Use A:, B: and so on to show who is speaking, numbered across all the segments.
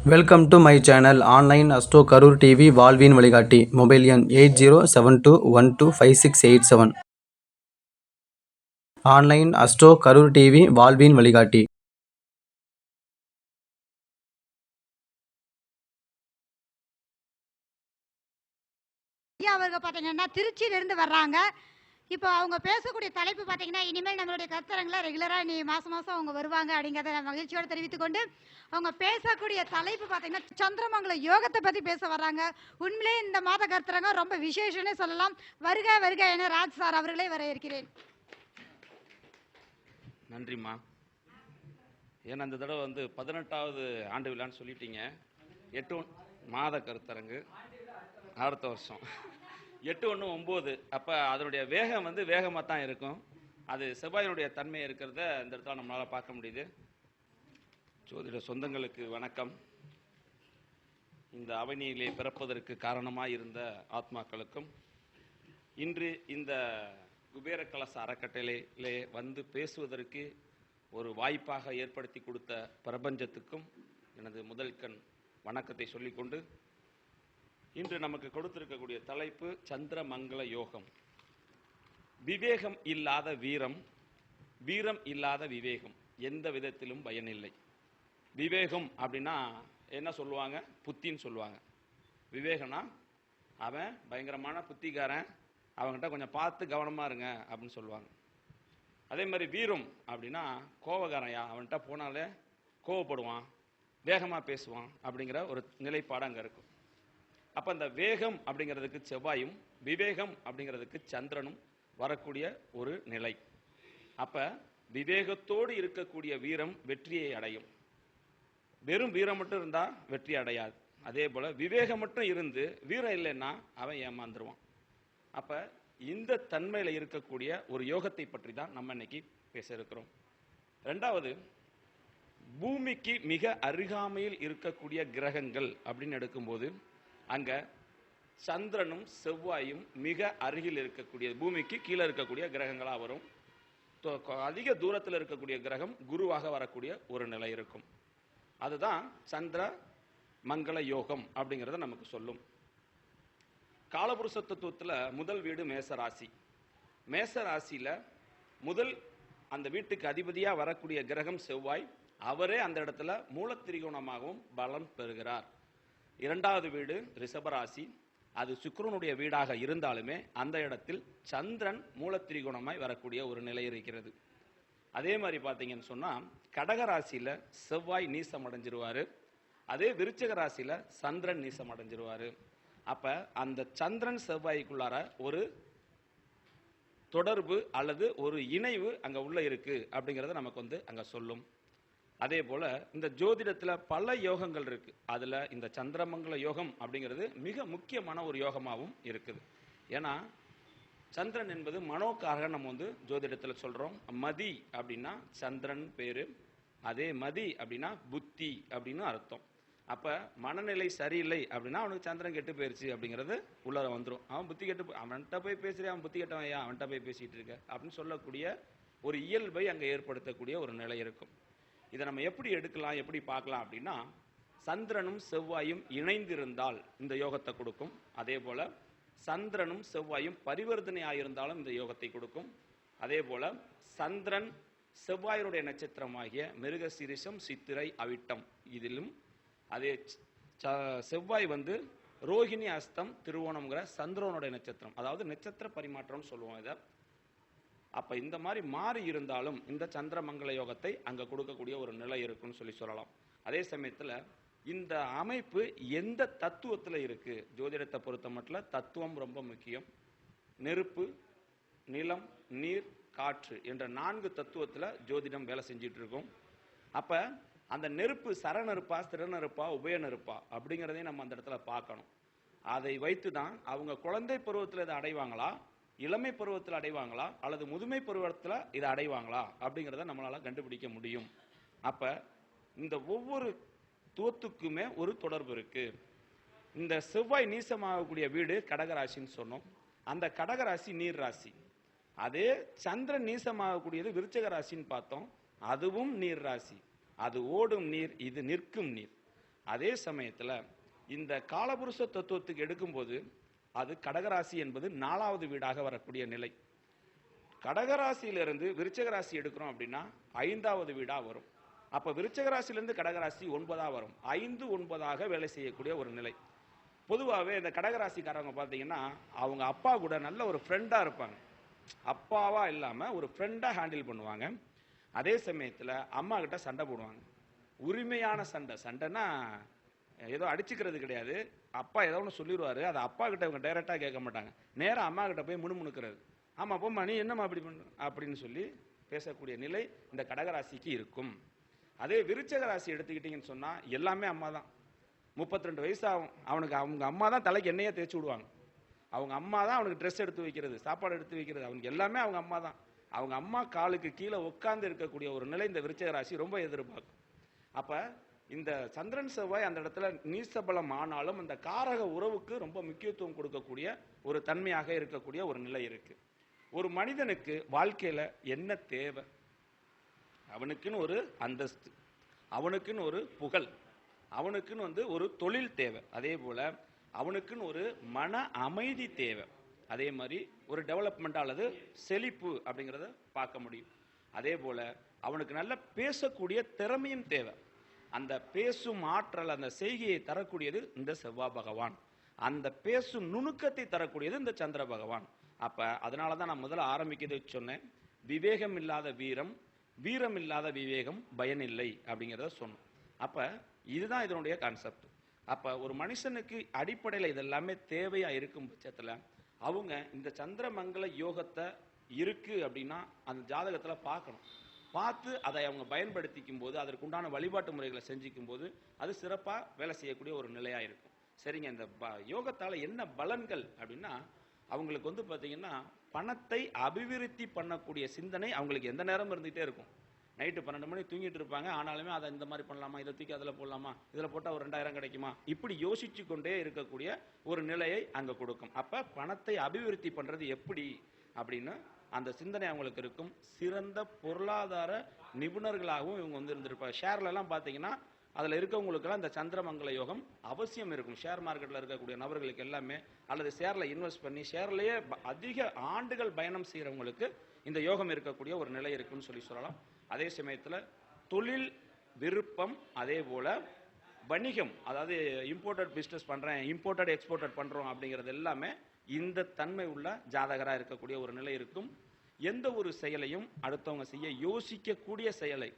A: Welcome to my channel online astro Karur TV வாழ்வின் வழிகாட்டி mobile எண் eight zero seven two one two five six eight seven online astro Karur TV வாழ்வின் வழிகாட்டி
B: அவர்கள் பார்த்தீங்கன்னா திருச்சியிலிருந்து வர்றாங்க. இப்போ அவங்க பேசக்கூடிய தலைப்பு பார்த்தீங்கன்னா இனிமேல் நம்மளுடைய கருத்தரங்களை ரெகுலராக நீ மாதம் மாதம் அவங்க வருவாங்க அப்படிங்கிறத நான் மகிழ்ச்சியோடு தெரிவித்துக்கொண்டு அவங்க பேசக்கூடிய தலைப்பு பார்த்தீங்கன்னா சந்திரமங்கல யோகத்தை பற்றி பேச வர்றாங்க. உண்மையிலே இந்த மாத கருத்தரங்க ரொம்ப விசேஷம்னே சொல்லலாம். வருக வருக என ராஜ் சார் அவர்களே வரவேற்கிறேன்.
C: நன்றிம்மா. ஏன்னா இந்த தடவை வந்து பதினெட்டாவது ஆண்டு விழான்னு சொல்லிட்டீங்க. எட்டு மாத கருத்தரங்கு. அடுத்த வருஷம். எட்டு ஒன்று ஒம்பது. அப்போ அதனுடைய வேகம் வந்து வேகமாக தான் இருக்கும். அது செவ்வாயினுடைய தன்மை இருக்கிறத இந்த இடத்துல நம்மளால் பார்க்க முடியுது. ஜோதிட சொந்தங்களுக்கு வணக்கம். இந்த அவனியிலே பிறப்பதற்கு காரணமாக இருந்த ஆத்மாக்களுக்கும் இன்று இந்த குபேர கலச அறக்கட்டளையிலே வந்து பேசுவதற்கு ஒரு வாய்ப்பாக ஏற்படுத்தி கொடுத்த பிரபஞ்சத்துக்கும் எனது முதல் கண் வணக்கத்தை சொல்லிக்கொண்டு இன்று நமக்கு கொடுத்திருக்கக்கூடிய தலைப்பு சந்திரமங்கல யோகம். விவேகம் இல்லாத வீரம் வீரம் இல்லாத விவேகம். எந்த விதத்திலும் பயனில்லை. விவேகம் அப்படின்னா என்ன சொல்லுவாங்க? புத்தின்னு சொல்லுவாங்க. விவேகம்னா அவன் பயங்கரமான புத்திக்காரன். அவன்கிட்ட கொஞ்சம் பார்த்து கவனமாக இருங்க அப்படின்னு சொல்லுவாங்க. அதே மாதிரி வீரம் அப்படின்னா கோவக்காரன்யா அவன்கிட்ட போனாலே கோவப்படுவான் வேகமாக பேசுவான் அப்படிங்கிற ஒரு நிலைப்பாடு அங்கே இருக்கும். அப்போ அந்த வேகம் அப்படிங்கிறதுக்கு செவ்வாயும் விவேகம் அப்படிங்கிறதுக்கு சந்திரனும் வரக்கூடிய ஒரு நிலை. அப்போ விவேகத்தோடு இருக்கக்கூடிய வீரம் வெற்றியை அடையும். வெறும் வீரம் மட்டும் இருந்தால் வெற்றி அடையாது. அதே போல் விவேகம் மட்டும் இருந்து வீரம் இல்லைன்னா அவன் ஏமாந்துருவான். அப்போ இந்த தன்மையில் இருக்கக்கூடிய ஒரு யோகத்தை பற்றி தான் நம்ம இன்னைக்கு பேச இருக்கிறோம். ரெண்டாவது பூமிக்கு மிக அருகாமையில் இருக்கக்கூடிய கிரகங்கள் அப்படின்னு எடுக்கும்போது அங்கே சந்திரனும் செவ்வாயும் மிக அருகில் இருக்கக்கூடிய பூமிக்கு கீழே இருக்கக்கூடிய கிரகங்களாக வரும். அதிக தூரத்தில் இருக்கக்கூடிய கிரகம் குருவாக வரக்கூடிய ஒரு நிலை இருக்கும். அதுதான் சந்திர மங்கள யோகம் அப்படிங்கிறத நமக்கு சொல்லும். காலபுருஷ தத்துவத்தில் முதல் வீடு மேசராசி. மேசராசியில் முதல் அந்த வீட்டுக்கு அதிபதியாக வரக்கூடிய கிரகம் செவ்வாய். அவரே அந்த இடத்துல மூலத்திரிகோணமாகவும் பலம் பெறுகிறார். இரண்டாவது வீடு ரிஷபராசி. அது சுக்கிரனுடைய வீடாக இருந்தாலுமே அந்த இடத்தில் சந்திரன் மூலத்திரிகோணமாய் வரக்கூடிய ஒரு நிலை இருக்கிறது. அதே மாதிரி பார்த்தீங்கன்னு சொன்னால் கடக ராசியில் செவ்வாய் நீசம் அடைஞ்சிருவார். அதே விருச்சக ராசியில் சந்திரன் நீசம் அடைஞ்சிருவார். அப்போ அந்த சந்திரன் செவ்வாய்க்குள்ளார ஒரு தொடர்பு அல்லது ஒரு இணைவு அங்கே உள்ள இருக்குது அப்படிங்கிறத நமக்கு வந்து அங்கே சொல்லும். அதே போல இந்த ஜோதிடத்துல பல யோகங்கள் இருக்கு. அதுல இந்த சந்திரமங்கல யோகம் அப்படிங்கிறது மிக முக்கியமான ஒரு யோகமாகவும் இருக்குது. ஏன்னா சந்திரன் என்பது மனோக்காரகன் நம்ம வந்து ஜோதிடத்துல சொல்றோம். மதி அப்படின்னா சந்திரன் பேரு. அதே மதி அப்படின்னா புத்தி அப்படின்னு அர்த்தம். அப்ப மனநிலை சரியில்லை அப்படின்னா அவனுக்கு சந்திரன் கெட்டு போயிருச்சு அப்படிங்கிறது உள்ளர வந்துடும் அவன் புத்தி கெட்டு அவன்கிட்ட போய் பேசுறியா? அவன் புத்தி கெட்டவன் ஐயா அவன்கிட்ட போய் பேசிட்டு இருக்க? அப்படின்னு சொல்லக்கூடிய ஒரு இயல்பை அங்கே ஏற்படுத்தக்கூடிய ஒரு நிலை இருக்கும். இதை நம்ம எப்படி எடுக்கலாம் எப்படி பார்க்கலாம் அப்படின்னா சந்திரனும் செவ்வாயும் இணைந்திருந்தால் இந்த யோகத்தை கொடுக்கும். அதே போல் சந்திரனும் செவ்வாயும் பரிவர்த்தனையாக இருந்தாலும் இந்த யோகத்தை கொடுக்கும். அதே போல் சந்திரன் செவ்வாயினுடைய நட்சத்திரமாகிய மிருகசீரிஷம் சித்திரை அவிட்டம் இதிலும். அதே செவ்வாய் வந்து ரோஹிணி அஸ்தம் திருவோணம்ங்கிற சந்திரனுடைய நட்சத்திரம். அதாவது நட்சத்திர பரிமாற்றம்னு சொல்லுவோம் இதை. அப்ப இந்த மாதிரி மாறி இருந்தாலும் இந்த சந்திரமங்கல யோகத்தை அங்க கொடுக்கக்கூடிய ஒரு நிலை இருக்குன்னு சொல்லி சொல்லலாம். அதே சமயத்துல இந்த அமைப்பு எந்த தத்துவத்தில் இருக்கு? ஜோதிடத்தை பொறுத்த மட்டும் தத்துவம் ரொம்ப முக்கியம். நெருப்பு நிலம் நீர் காற்று என்ற நான்கு தத்துவத்தில் ஜோதிடம் வேலை செஞ்சிட்டு இருக்கும் அப்ப அந்த நெருப்பு சரநெருப்பா ஸ்திரநெருப்பா உபயநெருப்பா அப்படிங்கிறதையும் நம்ம அந்த இடத்துல பார்க்கணும். அதை வைத்து தான் அவங்க குழந்தை பருவத்தில் இதை அடைவாங்களா? இளமை பருவத்தில் அடைவாங்களா? அல்லது முதுமை பருவத்தில் இதை அடைவாங்களா? அப்படிங்கிறத நம்மளால் கண்டுபிடிக்க முடியும். அப்ப இந்த ஒவ்வொரு தூத்துக்குமே ஒரு தொடர்பு இருக்கு. இந்த செவ்வாய் நீசமாகக்கூடிய வீடு கடகராசின்னு சொன்னோம். அந்த கடகராசி நீர் ராசி அதே சந்திரன் நீசமாகக்கூடியது விருச்சக ராசின்னு பார்த்தோம். அதுவும் நீர் ராசி அது ஓடும் நீர் இது நிற்கும் நீர். அதே சமயத்தில் இந்த காலபுருஷ தத்துவத்துக்கு எடுக்கும்போது அது கடகராசி என்பது நாலாவது வீடாக வரக்கூடிய நிலை. கடகராசியிலிருந்து விருச்சகராசி எடுக்கிறோம் அப்படின்னா ஐந்தாவது வீடாக வரும். அப்போ விருச்சகராசியிலிருந்து கடகராசி ஒன்பதாக வரும். ஐந்து ஒன்பதாக வேலை செய்யக்கூடிய ஒரு நிலை. பொதுவாகவே இந்த கடகராசிக்காரவங்க பார்த்தீங்கன்னா அவங்க அப்பா கூட நல்ல ஒரு ஃப்ரெண்டாக இருப்பாங்க. அப்பாவா இல்லாமல் ஒரு ஃப்ரெண்டாக ஹேண்டில் பண்ணுவாங்க. அதே சமயத்தில் அம்மா கிட்ட சண்டை போடுவாங்க. உரிமையான சண்டை. சண்டைன்னா ஏதோ அடிச்சுக்கிறது கிடையாது. அப்பா ஏதோ ஒன்று சொல்லிடுவாரு அதை அப்பா கிட்ட இவங்க டைரெக்டாக கேட்க மாட்டாங்க. நேராக அம்மா கிட்ட போய் முணுமுணுக்கிறது. ஆமாம் அப்போ நீ என்னம்மா அப்படி பண்ண? அப்படின்னு சொல்லி பேசக்கூடிய நிலை இந்த கடகராசிக்கு இருக்கும். அதே விருச்சக ராசி எடுத்துக்கிட்டீங்கன்னு சொன்னால் எல்லாமே அம்மா தான். முப்பத்தி ரெண்டு வயசு ஆகும். அவனுக்கு அவங்க அம்மா தான் தலைக்கு எண்ணெயை தேய்ச்சி விடுவாங்க. அவங்க அம்மா தான் அவனுக்கு ட்ரெஸ் எடுத்து வைக்கிறது சாப்பாடு எடுத்து வைக்கிறது. அவனுக்கு எல்லாமே அவங்க அம்மா தான். அவங்க அம்மா காலுக்கு கீழே உட்காந்து இருக்கக்கூடிய ஒரு நிலை இந்த விருச்சக ராசி ரொம்ப எதிர்பார்க்கும். அப்போ இந்த சந்திரன் செவ்வாய் அந்த இடத்துல நீசபலம் ஆனாலும் அந்த காரக உறவுக்கு ரொம்ப முக்கியத்துவம் கொடுக்கக்கூடிய ஒரு தன்மையாக இருக்கக்கூடிய ஒரு நிலை இருக்கு. ஒரு மனிதனுக்கு வாழ்க்கையில என்ன தேவை? அவனுக்குன்னு ஒரு அந்தஸ்து அவனுக்குன்னு ஒரு புகழ் அவனுக்குன்னு வந்து ஒரு தொழில் தேவை. அதே போல அவனுக்குன்னு ஒரு மன அமைதி தேவை. அதே மாதிரி ஒரு டெவலப்மெண்ட் அல்லது செழிப்பு அப்படிங்கிறத பார்க்க முடியும். அதே போல அவனுக்கு நல்ல பேசக்கூடிய திறமையும் தேவை. அந்த பேசும் ஆற்றல் அந்த செய்கையை தரக்கூடியது இந்த செவ்வாய் பகவான். அந்த பேசும் நுணுக்கத்தை தரக்கூடியது இந்த சந்திர பகவான். அப்போ அதனால தான் நான் முதல்ல ஆரம்பிக்கிறது சொன்னேன். விவேகம் இல்லாத வீரம் வீரம் இல்லாத விவேகம் பயனில்லை அப்படிங்கிறத சொன்னோம். அப்போ இதுதான் இதனுடைய கான்செப்ட் அப்போ ஒரு மனுஷனுக்கு அடிப்படையில் இதெல்லாமே தேவையாக இருக்கும் பட்சத்தில் அவங்க இந்த சந்திரமங்கல யோகத்தை இருக்குது அப்படின்னா அந்த ஜாதகத்தில் பார்க்கணும். பார்த்து அதை அவங்க பயன்படுத்திக்கும் போது அதற்குண்டான வழிபாட்டு முறைகளை செஞ்சிக்கும் போது அது சிறப்பாக வேலை செய்யக்கூடிய ஒரு நிலையாக இருக்கும். சரிங்க இந்த ப- யோகத்தால் என்ன பலன்கள் அப்படின்னா அவங்களுக்கு வந்து பார்த்திங்கன்னா பணத்தை அபிவிருத்தி பண்ணக்கூடிய சிந்தனை அவங்களுக்கு எந்த நேரமும் இருந்துகிட்டே இருக்கும். நைட்டு பன்னெண்டு மணி தூங்கிட்டு இருப்பாங்க ஆனாலுமே அதை இந்த மாதிரி பண்ணலாமா இதை தூக்கி அதில் போடலாமா இதில் போட்டால் ஒரு ரெண்டாயிரம் கிடைக்குமா இப்படி யோசிச்சு கொண்டே இருக்கக்கூடிய ஒரு நிலையை அங்கே கொடுக்கும். அப்போ பணத்தை அபிவிருத்தி பண்ணுறது எப்படி அப்படின்னு அந்த சிந்தனை அவங்களுக்கு இருக்கும். சிறந்த பொருளாதார நிபுணர்களாகவும் இவங்க வந்து இருந்திருப்பாங்க. ஷேர்லலாம் பார்த்தீங்கன்னா அதில் இருக்கவங்களுக்கெல்லாம் இந்த சந்திரமங்கல யோகம் அவசியம் இருக்கும். ஷேர் மார்க்கெட்டில் இருக்கக்கூடிய நபர்களுக்கு எல்லாமே அல்லது ஷேரில் இன்வெஸ்ட் பண்ணி ஷேர்லேயே அதிக ஆண்டுகள் பயணம் செய்கிறவங்களுக்கு இந்த யோகம் இருக்கக்கூடிய ஒரு நிலை இருக்குன்னு சொல்லி சொல்லலாம். அதே சமயத்தில் தொழில் விருப்பம் அதே போல் வணிகம் அதாவது இம்போர்ட்டட் பிஸ்னஸ் பண்ணுறேன் இம்போர்ட்டட் எக்ஸ்போர்ட்டட் பண்ணுறோம் அப்படிங்கிறது எல்லாமே இந்த தன்மை உள்ள ஜாதகராக இருக்கக்கூடிய ஒரு நிலை இருக்கும். எந்த ஒரு செயலையும் அடுத்தவங்க செய்ய யோசிக்கக்கூடிய செயலை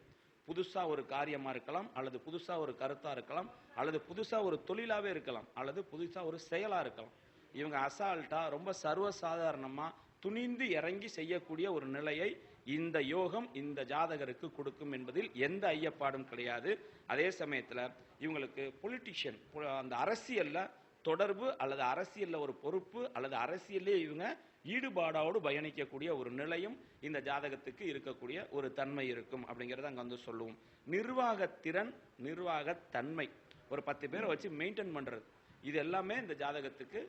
C: புதுசாக ஒரு காரியமாக இருக்கலாம் அல்லது புதுசாக ஒரு கருத்தாக இருக்கலாம் அல்லது புதுசாக ஒரு தொழிலாகவே இருக்கலாம் அல்லது புதுசாக ஒரு செயலாக இருக்கலாம். இவங்க அசால்ட்டாக ரொம்ப சர்வசாதாரணமாக துணிந்து இறங்கி செய்யக்கூடிய ஒரு நிலையை இந்த யோகம் இந்த ஜாதகருக்கு கொடுக்கும் என்பதில் எந்த ஐயப்பாடும் கிடையாது. அதே சமயத்தில் இவங்களுக்கு பொலிட்டிஷியன் அந்த அரசியலில் தொடர்பு அல்லது அரசியலில் ஒரு பொறுப்பு அல்லது அரசியலே இவங்க ஈடுபாடோடு பயணிக்கக்கூடிய ஒரு நிலையும் இந்த ஜாதகத்துக்கு இருக்கக்கூடிய ஒரு தன்மை இருக்கும் அப்படிங்கிறத அங்கே வந்து சொல்லுவோம். நிர்வாகத்திறன் நிர்வாகத்தன்மை ஒரு பத்து பேரை வச்சு மெயின்டைன் பண்ணுறது இது எல்லாமே இந்த ஜாதகத்துக்கு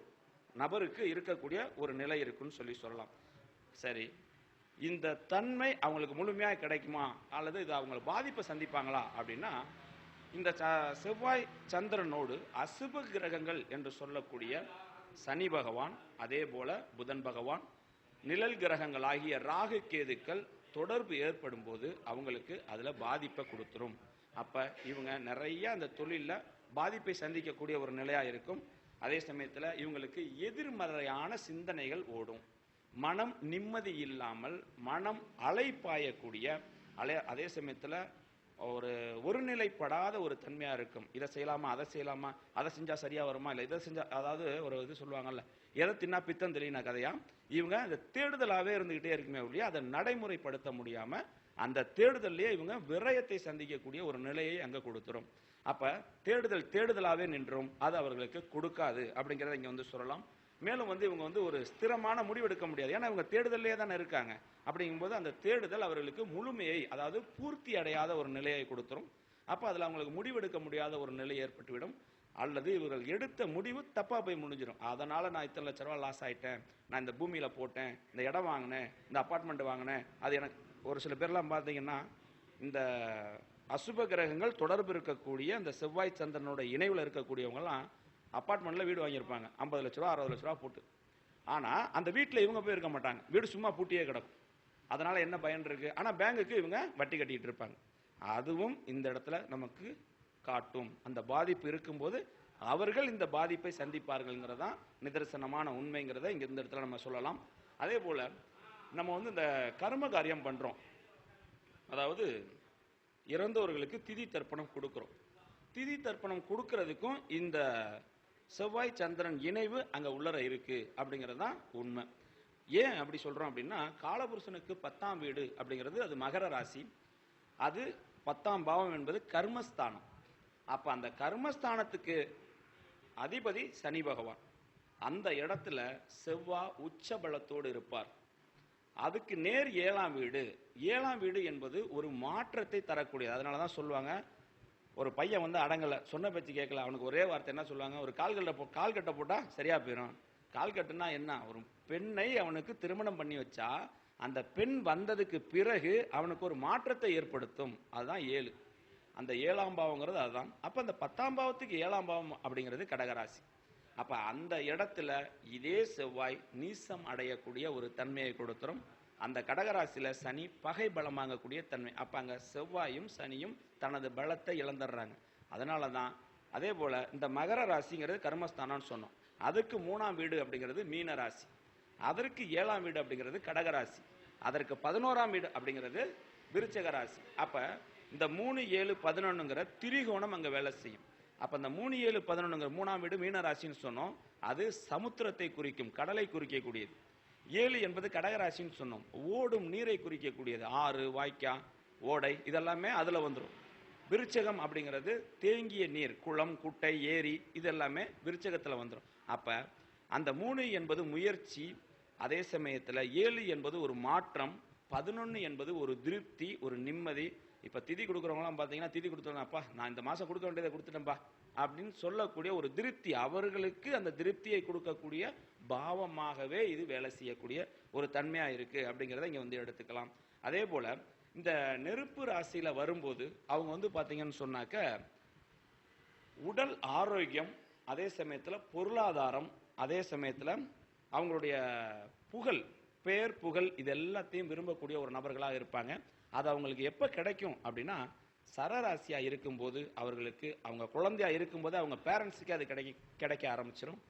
C: நபருக்கு இருக்கக்கூடிய ஒரு நிலை இருக்குன்னு சொல்லி சொல்லலாம். சரி. இந்த தன்மை அவங்களுக்கு முழுமையாக கிடைக்குமா? அல்லது இது அவங்களை பாதிப்பை சந்திப்பாங்களா? அப்படின்னா இந்த ச- செவ்வாய் சந்திரனோடு அசுப கிரகங்கள் என்று சொல்லக்கூடிய சனி பகவான் அதே போல புதன் பகவான் நிழல் கிரகங்கள் ஆகிய ராகு கேதுக்கள் தொடர்பு ஏற்படும் போது அவங்களுக்கு அதில் பாதிப்பை கொடுத்துரும். அப்போ இவங்க நிறைய அந்த தொழிலில் பாதிப்பை சந்திக்கக்கூடிய ஒரு நிலையாக இருக்கும். அதே சமயத்தில் இவங்களுக்கு எதிர்மறையான சிந்தனைகள் ஓடும். மனம் நிம்மதி இல்லாமல் மனம் அலைப்பாயக்கூடிய அலை அதே சமயத்தில் ஒரு ஒருநிலைப்படாத ஒரு தன்மையாக இருக்கும். இதை செய்யலாமா அதை செய்யலாமா அதை செஞ்சால் சரியாக வருமா இல்லை இதை செஞ்சால் அதாவது ஒரு இது சொல்லுவாங்கல்ல எதை தின்னா பித்தம் தெளினா கதையா? இவங்க அந்த தேடுதலாகவே இருந்துகிட்டே இருக்குமே ஒழிய அதை நடைமுறைப்படுத்த முடியாமல் அந்த தேடுதல்லையே இவங்க விரயத்தை சந்திக்கக்கூடிய ஒரு நிலையை அங்கே கொடுத்துரும். அப்போ தேடுதல் தேடுதலாகவே நின்றும் அது அவர்களுக்கு கொடுக்காது அப்படிங்கிறத இங்கே வந்து சொல்லலாம். மேலும் வந்து இவங்க வந்து ஒரு ஸ்திரமான முடிவெடுக்க முடியாது. ஏன்னா இவங்க தேடுதல்லே தானே இருக்காங்க. அப்படிங்கும்போது அந்த தேடுதல் அவர்களுக்கு முழுமையை அதாவது பூர்த்தி அடையாத ஒரு நிலையை கொடுத்துரும். அப்போ அதில் அவங்களுக்கு முடிவெடுக்க முடியாத ஒரு நிலை ஏற்பட்டுவிடும். அல்லது இவர்கள் எடுத்த முடிவு தப்பாக போய் முடிஞ்சிடும் அதனால் நான் இத்தனை லட்ச ரூபா லாஸ் ஆகிட்டேன் நான் இந்த பூமியில் போட்டேன். இந்த இடம் வாங்கினேன். இந்த அப்பார்ட்மெண்ட் வாங்கினேன். அது எனக்கு ஒரு சில பேர்லாம் பார்த்தீங்கன்னா இந்த அசுப கிரகங்கள் தொடர்பு இருக்கக்கூடிய அந்த செவ்வாய் சந்திரனோட இணைவில் இருக்கக்கூடியவங்கலாம் அப்பார்ட்மெண்ட்டில் வீடு வாங்கியிருப்பாங்க. ஐம்பது லட்ச ரூபா அறுபது லட்ச ரூபா போட்டு. ஆனால் அந்த வீட்டில் இவங்க போய் இருக்க மாட்டாங்க. வீடு சும்மா பூட்டியே கிடக்கும். அதனால் என்ன பயன் இருக்குது ஆனால் பேங்குக்கு இவங்க வட்டி கட்டிக்கிட்டு இருப்பாங்க. அதுவும் இந்த இடத்துல நமக்கு காட்டும். அந்த பாதிப்பு இருக்கும்போது அவர்கள் இந்த பாதிப்பை சந்திப்பார்கள்ங்கிறதான் நிதர்சனமான உண்மைங்கிறத இங்கே இந்த இடத்துல நம்ம சொல்லலாம். அதே போல் நம்ம வந்து இந்த கர்ம காரியம் பண்ணுறோம் அதாவது இறந்தவர்களுக்கு திதி தர்ப்பணம் கொடுக்குறோம். திதி தர்ப்பணம் கொடுக்கறதுக்கும் இந்த செவ்வாய் சந்திரன் இணைவு அங்க உள்ளர இருக்கு அப்படிங்கிறது தான் உண்மை. ஏன் அப்படி சொல்றோம் அப்படின்னா காலபுருஷனுக்கு பத்தாம் வீடு அப்படிங்கிறது அது மகர ராசி. அது பத்தாம் பாவம் என்பது கர்மஸ்தானம். அப்ப அந்த கர்மஸ்தானத்துக்கு அதிபதி சனி பகவான். அந்த இடத்துல செவ்வாய் உச்ச பலத்தோடு இருப்பார். அதுக்கு நேர் ஏழாம் வீடு. ஏழாம் வீடு என்பது ஒரு மாற்றத்தை தரக்கூடியது. அதனால தான் சொல்லுவாங்க ஒரு பையன் வந்து அடங்கலை. சொன்ன பேச்சு கேட்கல அவனுக்கு ஒரே வார்த்தை என்ன சொல்லுவாங்க? ஒரு கால் கட்டை போ கால் கட்ட போட்டால் சரியாக போயிடும் கால் கட்டுனா என்ன? ஒரு பெண்ணை அவனுக்கு திருமணம் பண்ணி வச்சா அந்த பெண் வந்ததுக்கு பிறகு அவனுக்கு ஒரு மாற்றத்தை ஏற்படுத்தும். அதுதான் ஏழு. அந்த ஏழாம் பாவங்கிறது அதுதான். அப்போ அந்த பத்தாம் பாவத்துக்கு ஏழாம் பாவம் அப்படிங்கிறது கடகராசி. அப்போ அந்த இடத்துல இதே செவ்வாய் நீசம் அடையக்கூடிய ஒரு தன்மையை கொடுத்துரும். அந்த கடகராசியில் சனி பகை பலம் வாங்கக்கூடிய தன்மை. அப்போ அங்கே செவ்வாயும் சனியும் தனது பலத்தை இழந்துடுறாங்க. அதனால தான் அதே போல் இந்த மகர ராசிங்கிறது கர்மஸ்தானம்னு சொன்னோம். அதுக்கு மூணாம் வீடு அப்படிங்கிறது மீன ராசி. அதற்கு ஏழாம் வீடு அப்படிங்கிறது கடகராசி. அதற்கு பதினோராம் வீடு அப்படிங்கிறது விருச்சக ராசி. அப்போ இந்த மூணு ஏழு பதினொன்னுங்கிற திரிகோணம் அங்கே வேலை செய்யும். அப்போ இந்த மூணு ஏழு பதினொன்றுங்கிற மூணாம் வீடு மீன ராசின்னு சொன்னோம். அது சமுத்திரத்தை குறிக்கும் கடலை குறிக்கக்கூடியது. ஏழு என்பது கடகராசின்னு சொன்னோம். ஓடும் நீரை குறிக்கக்கூடியது. ஆறு வாய்க்கா ஓடை இதெல்லாமே அதில் வந்துடும் விருச்சகம் அப்படிங்கிறது தேங்கிய நீர் குளம் குட்டை ஏரி இது எல்லாமே வந்துடும் அப்போ அந்த மூணு என்பது முயற்சி அதே சமயத்தில் ஏழு என்பது ஒரு மாற்றம் பதினொன்று என்பது ஒரு திருப்தி ஒரு நிம்மதி. இப்போ திதி கொடுக்குறவங்களாம் பார்த்தீங்கன்னா திதி கொடுத்தவங்க அப்பா நான் இந்த மாதம் கொடுக்க வேண்டியதை கொடுத்துட்டேன்ப்பா அப்படின்னு சொல்லக்கூடிய ஒரு திருப்தி அவர்களுக்கு அந்த திருப்தியை கொடுக்கக்கூடிய பாவமாகவே இது வேலை செய்யக்கூடிய ஒரு தன்மையா இருக்கு அப்படிங்கிறத இங்க வந்து எடுத்துக்கலாம். அதே போல இந்த நெருப்பு ராசியில வரும்போது அவங்க வந்து பாத்தீங்கன்னு சொன்னாக்க உடல் ஆரோக்கியம் அதே சமயத்துல பொருளாதாரம் அதே சமயத்துல அவங்களுடைய புகழ் பேர் புகழ் இது எல்லாத்தையும் விரும்பக்கூடிய ஒரு நபர்களாக இருப்பாங்க. அது அவங்களுக்கு எப்போ கிடைக்கும் அப்படின்னா சரராசியாக இருக்கும்போது அவர்களுக்கு அவங்க குழந்தையா இருக்கும்போது அவங்க பேரண்ட்ஸுக்கு அது கிடைக்க கிடைக்க ஆரம்பிச்சிடும்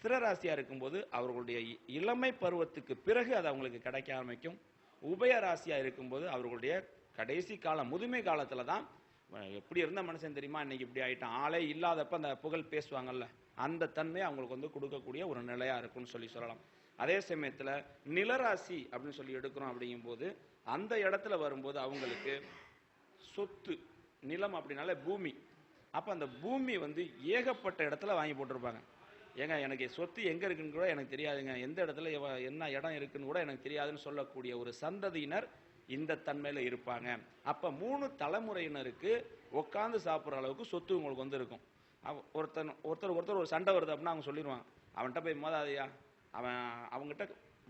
C: ஸ்திரராசியாக இருக்கும்போது அவர்களுடைய இளமை பருவத்துக்கு பிறகு அது அவங்களுக்கு கிடைக்க ஆரம்பிக்கும். உபய ராசியாக இருக்கும்போது அவர்களுடைய கடைசி காலம் முதுமை காலத்தில் தான் எப்படி இருந்த மனுஷன் தெரியுமா? இன்னைக்கு இப்படி ஆகிட்டான் ஆளே இல்லாதப்ப அந்த புகழ் பேசுவாங்கல்ல. அந்த தன்மை அவங்களுக்கு வந்து கொடுக்கக்கூடிய ஒரு நிலையாக இருக்கும்னு சொல்லி சொல்லலாம். அதே சமயத்தில் நிலராசி அப்படின்னு சொல்லி எடுக்கிறோம் அப்படிங்கும்போது அந்த இடத்துல வரும்போது அவங்களுக்கு சொத்து நிலம் அப்படின்னாலே பூமி. அப்போ அந்த பூமி வந்து ஏகப்பட்ட இடத்துல வாங்கி போட்டிருப்பாங்க. ஏங்க எனக்கு சொத்து எங்கே இருக்குன்னு கூட எனக்கு தெரியாதுங்க. எந்த இடத்துல என்ன இடம் இருக்குன்னு கூட எனக்கு தெரியாதுன்னு சொல்லக்கூடிய ஒரு சந்ததியினர் இந்த தன்மையில் இருப்பாங்க. அப்போ மூணு தலைமுறையினருக்கு உட்காந்து சாப்பிட்ற அளவுக்கு சொத்து உங்களுக்கு வந்து இருக்கும். ஒருத்தன் ஒருத்தர் ஒருத்தர் ஒரு சண்டை வருது அப்படின்னா அவங்க சொல்லிடுவான் அவன்கிட்ட போய் மோதாதையா? அவன் அவங்ககிட்ட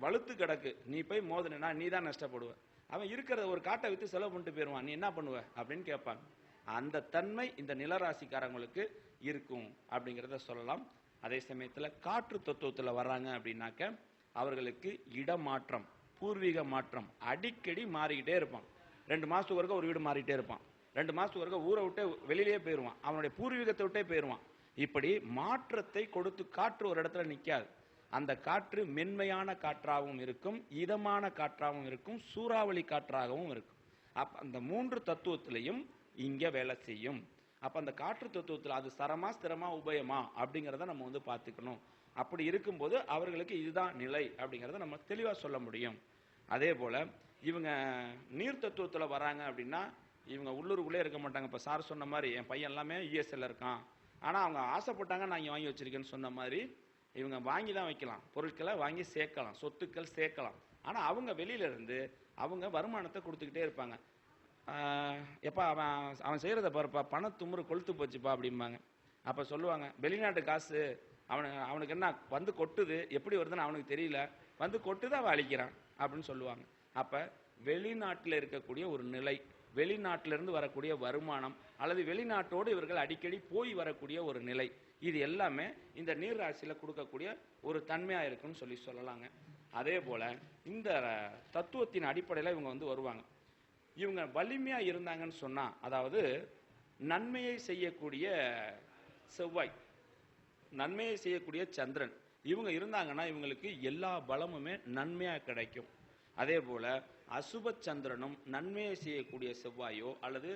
C: வலுத்து கிடக்கு. நீ போய் மோதினா நீ தான் நஷ்டப்படுவ. அவன் இருக்கிறத ஒரு காட்டை விற்று செலவு பண்ணிட்டு போயிடுவான் நீ என்ன பண்ணுவ? அப்படின்னு கேட்பாங்க. அந்த தன்மை இந்த நிலராசிக்காரங்களுக்கு இருக்கும் அப்படிங்கிறத சொல்லலாம். அதே சமயத்தில் காற்று தத்துவத்தில் வர்றாங்க அப்படின்னாக்க அவர்களுக்கு இடமாற்றம் பூர்வீக மாற்றம். அடிக்கடி மாறிக்கிட்டே இருப்பான். ரெண்டு மாதத்துக்கு ஒருக்க ஒரு வீடு மாறிட்டே இருப்பான். ரெண்டு மாதத்துக்கு ஒருக்க ஊரை விட்டு வெளியிலேயே போயிடுவான் அவனுடைய பூர்வீகத்தை விட்டே போயிடுவான் இப்படி மாற்றத்தை கொடுத்து காற்று ஒரு இடத்துல நிற்காது அந்த காற்று மென்மையான காற்றாகவும் இருக்கும் இதமான காற்றாகவும் இருக்கும் சூறாவளி காற்றாகவும் இருக்கும். அப்போ அந்த மூன்று தத்துவத்திலையும் இங்கே வேலை செய்யும். அப்ப அந்த காற்று தத்துவத்தில் அது சரமா ஸ்திரமா உபயமா அப்படிங்கிறத நம்ம வந்து பார்த்துக்கணும். அப்படி இருக்கும்போது அவர்களுக்கு இதுதான் நிலை அப்படிங்கிறத நம்ம தெளிவாக சொல்ல முடியும். அதே போல இவங்க நீர் தத்துவத்தில் வராங்க அப்படின்னா இவங்க உள்ளூருக்குள்ளே இருக்க மாட்டாங்க. இப்போ சார் சொன்ன மாதிரி என் பையன் எல்லாமே யூஎஸ்எல்ல இருக்கான். ஆனால் அவங்க ஆசைப்பட்டாங்க நான் இங்கே வாங்கி வச்சிருக்கேன்னு சொன்ன மாதிரி இவங்க வாங்கி தான் வைக்கலாம். பொருட்களை வாங்கி சேர்க்கலாம். சொத்துக்கள் சேர்க்கலாம். ஆனால் அவங்க வெளியிலேருந்து அவங்க வருமானத்தை கொடுத்துக்கிட்டே இருப்பாங்க. எப்பா அவன் அவன் செய்கிறத பாருப்பா பண துமுறு கொளுத்து போச்சுப்பா அப்படிம்பாங்க. அப்போ சொல்லுவாங்க வெளிநாட்டு காசு அவனுக்கு அவனுக்கு என்ன வந்து கொட்டுது? எப்படி வருதுன்னு அவனுக்கு தெரியல. வந்து கொட்டுது அவன் அழிக்கிறான் அப்படின்னு சொல்லுவாங்க. அப்போ வெளிநாட்டில் இருக்கக்கூடிய ஒரு நிலை வெளிநாட்டிலிருந்து வரக்கூடிய வருமானம் அல்லது வெளிநாட்டோடு இவர்கள் அடிக்கடி போய் வரக்கூடிய ஒரு நிலை இது எல்லாமே இந்த நீர் ராசியில் கொடுக்கக்கூடிய ஒரு தன்மையாக இருக்குன்னு சொல்லி சொல்லலாங்க. அதே போல் இந்த தத்துவத்தின் அடிப்படையில் இவங்க வந்து வருவாங்க. இவங்க வலிமையாக இருந்தாங்கன்னு சொன்னால் அதாவது நன்மையை செய்யக்கூடிய செவ்வாய் நன்மையை செய்யக்கூடிய சந்திரன் இவங்க இருந்தாங்கன்னா இவங்களுக்கு எல்லா பலமுமே நன்மையாக கிடைக்கும். அதே போல அசுப சந்திரனும் நன்மையை செய்யக்கூடிய செவ்வாயோ அல்லது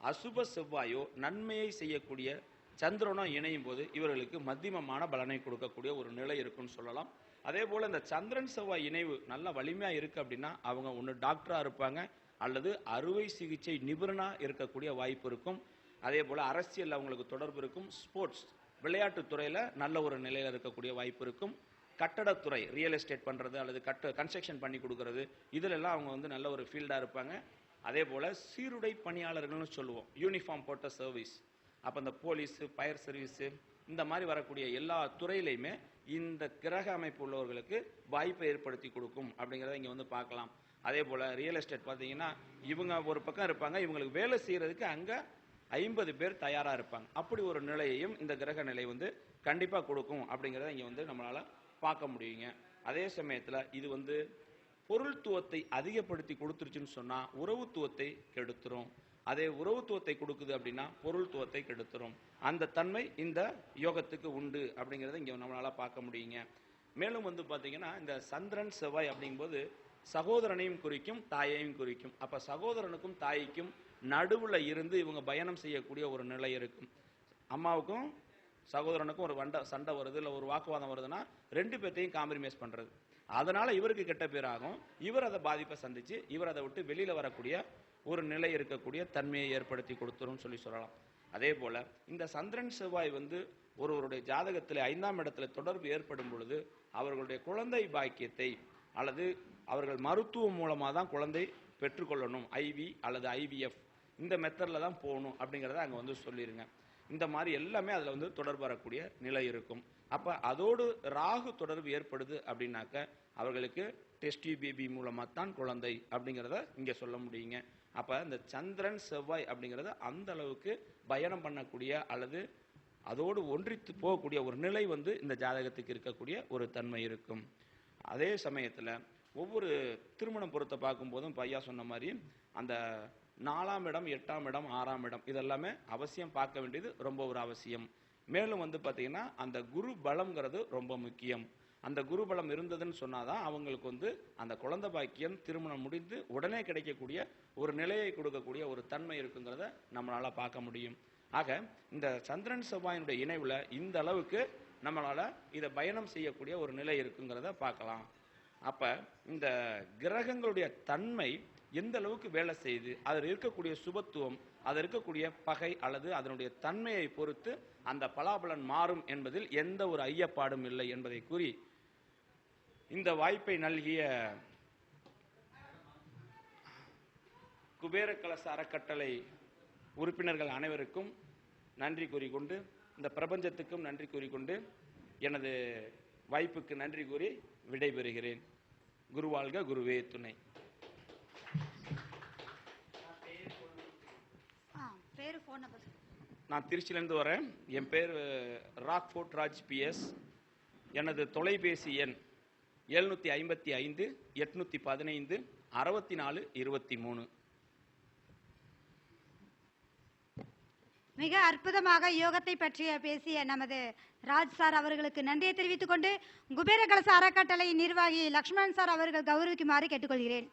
C: அசுப செவ்வாயோ நன்மையை செய்யக்கூடிய சந்திரனோ இணையும் போது இவர்களுக்கு மத்தியமமான பலனை கொடுக்கக்கூடிய ஒரு நிலை இருக்குன்னு சொல்லலாம். அதே போல இந்த சந்திரன் செவ்வாய் இணைவு நல்ல வலிமையா இருக்கு அப்படின்னா அவங்க ஒன்று டாக்டரா இருப்பாங்க. அல்லது அறுவை சிகிச்சை நிபுணனாக இருக்கக்கூடிய வாய்ப்பு இருக்கும். அதே போல் அரசியல் அவங்களுக்கு தொடர்பு இருக்கும். ஸ்போர்ட்ஸ் விளையாட்டுத்துறையில் நல்ல ஒரு நிலையில் இருக்கக்கூடிய வாய்ப்பு இருக்கும். கட்டடத்துறை ரியல் எஸ்டேட் பண்ணுறது அல்லது கட்ட கன்ஸ்ட்ரக்ஷன் பண்ணி கொடுக்கறது இதிலெல்லாம் அவங்க வந்து நல்ல ஒரு ஃபீல்டாக இருப்பாங்க. அதே போல் சீருடை பணியாளர்கள்னு சொல்லுவோம். யூனிஃபார்ம் போட்ட சர்வீஸ் அப்போ இந்த போலீஸு ஃபயர் சர்வீஸு இந்த மாதிரி வரக்கூடிய எல்லா துறையிலையுமே இந்த கிரக அமைப்பு உள்ளவர்களுக்கு வாய்ப்பை ஏற்படுத்தி கொடுக்கும் அப்படிங்கிறத இங்கே வந்து பார்க்கலாம். அதே போல் ரியல் எஸ்டேட் பார்த்தீங்கன்னா இவங்க ஒரு பக்கம் இருப்பாங்க இவங்களுக்கு வேலை செய்கிறதுக்கு அங்கே ஐம்பது பேர் தயாராக இருப்பாங்க. அப்படி ஒரு நிலையையும் இந்த கிரக நிலை வந்து கண்டிப்பாக கொடுக்கும் அப்படிங்கிறத இங்கே வந்து நம்மளால் பார்க்க முடியுங்க. அதே சமயத்தில் இது வந்து பொருள்துவத்தை அதிகப்படுத்தி கொடுத்துருச்சுன்னு சொன்னால் உறவுத்துவத்தை கெடுத்துரும். அதே உறவுத்துவத்தை கொடுக்குது அப்படின்னா பொருள்துவத்தை கெடுத்துரும். அந்த தன்மை இந்த யோகத்துக்கு உண்டு அப்படிங்கிறத இங்கே நம்மளால் பார்க்க முடியுங்க. மேலும் வந்து பார்த்தீங்கன்னா இந்த சந்திரன் செவ்வாய் அப்படிங்கும்போது சகோதரனையும் குறிக்கும் தாயையும் குறிக்கும். அப்போ சகோதரனுக்கும் தாய்க்கும் நடுவில் இருந்து இவங்க பயணம் செய்யக்கூடிய ஒரு நிலை இருக்கும். அம்மாவுக்கும் சகோதரனுக்கும் ஒரு வண்டை சண்டை வருது இல்லை ஒரு வாக்குவாதம் வருதுன்னா ரெண்டு பேர்த்தையும் காம்ப்ரமைஸ் பண்ணுறது அதனால இவருக்கு கெட்ட பேராகும் இவர் அதை பாதிப்பை சந்திச்சு இவர் அதை விட்டு வெளியில வரக்கூடிய ஒரு நிலை இருக்கக்கூடிய தன்மையை ஏற்படுத்தி கொடுத்துரும் சொல்லி சொல்லலாம். அதே போல இந்த சந்திரன் செவ்வாய் வந்து ஒருவருடைய ஜாதகத்தில் ஐந்தாம் இடத்துல தொடர்பு ஏற்படும் பொழுது அவர்களுடைய குழந்தை பாக்கியத்தை அல்லது அவர்கள் மருத்துவம் மூலமாக தான் குழந்தை பெற்றுக்கொள்ளணும். ஐவி அல்லது ஐவிஎஃப் இந்த மெத்தடில் தான் போகணும் அப்படிங்கிறத அங்கே வந்து சொல்லிடுங்க இந்த மாதிரி எல்லாமே அதில் வந்து தொடர்பு வரக்கூடிய நிலை இருக்கும். அப்போ அதோடு ராகு தொடர்பு ஏற்படுது அப்படின்னாக்க அவர்களுக்கு டெஸ்டி பேபி மூலமாக தான் குழந்தை அப்படிங்கிறத இங்கே சொல்ல முடியுங்க. அப்போ இந்த சந்திரன் செவ்வாய் அப்படிங்கிறது அந்த அளவுக்கு பயணம் பண்ணக்கூடிய அல்லது அதோடு ஒன்றித்து போகக்கூடிய ஒரு நிலை வந்து இந்த ஜாதகத்துக்கு இருக்கக்கூடிய ஒரு தன்மை இருக்கும். அதே சமயத்தில் ஒவ்வொரு திருமணம் பொருத்தை பார்க்கும்போதும் இப்ப ஐயா சொன்ன மாதிரி அந்த நாலாம் இடம் எட்டாம் இடம் ஆறாம் இடம் இதெல்லாமே அவசியம் பார்க்க வேண்டியது ரொம்ப ஒரு அவசியம். மேலும் வந்து பார்த்தீங்கன்னா அந்த குரு பலம்ங்கிறது ரொம்ப முக்கியம். அந்த குரு பலம் இருந்ததுன்னு சொன்னாதான் அவங்களுக்கு வந்து அந்த குழந்தை பாக்கியம் திருமணம் முடிந்து உடனே கிடைக்கக்கூடிய ஒரு நிலையை கொடுக்கக்கூடிய ஒரு தன்மை இருக்குங்கிறத நம்மளால் பார்க்க முடியும். ஆக இந்த சந்திரன் செவ்வாயினுடைய இணைவில் இந்த அளவுக்கு நம்மளால் இதை பயணம் செய்யக்கூடிய ஒரு நிலை இருக்குங்கிறத பார்க்கலாம். அப்ப இந்த கிரகங்களுடைய தன்மை எந்த அளவுக்கு வேலை செய்யுது? அதில் இருக்கக்கூடிய சுபத்துவம் அதில் இருக்கக்கூடிய பகை அல்லது அதனுடைய தன்மையை பொறுத்து அந்த பலாபலன் மாறும் என்பதில் எந்த ஒரு ஐயப்பாடும் இல்லை என்பதை கூறி இந்த வாய்ப்பை நல்கிய குபேர கலச அறக்கட்டளை உறுப்பினர்கள் அனைவருக்கும் நன்றி கூறிக்கொண்டு இந்த பிரபஞ்சத்துக்கும் நன்றி கூறிக்கொண்டு எனது வாய்ப்புக்கு நன்றி கூறி விடைபெறுகிறேன். குருவாழ்க குருவே துணை. நான் திருச்சியிலேருந்து வரேன். என் பேர் ராக்ஃபோர்ட் ராஜ் பிஎஸ் எனது தொலைபேசி எண் எழுநூற்றி ஐம்பத்தி ஐந்து எட்நூற்றி பதினைந்து அறுபத்தி நாலு இருபத்தி மூணு.
B: மிக அற்புதமாக யோகத்தை பற்றிய பேசிய நமது ராஜ் சார் அவர்களுக்கு நன்றியை தெரிவித்துக் கொண்டு குபேர கலச அறக்கட்டளை நிர்வாகி லக்ஷ்மண் சார் அவர்கள் கௌரவிக்குமாறு கேட்டுக்கொள்கிறேன்.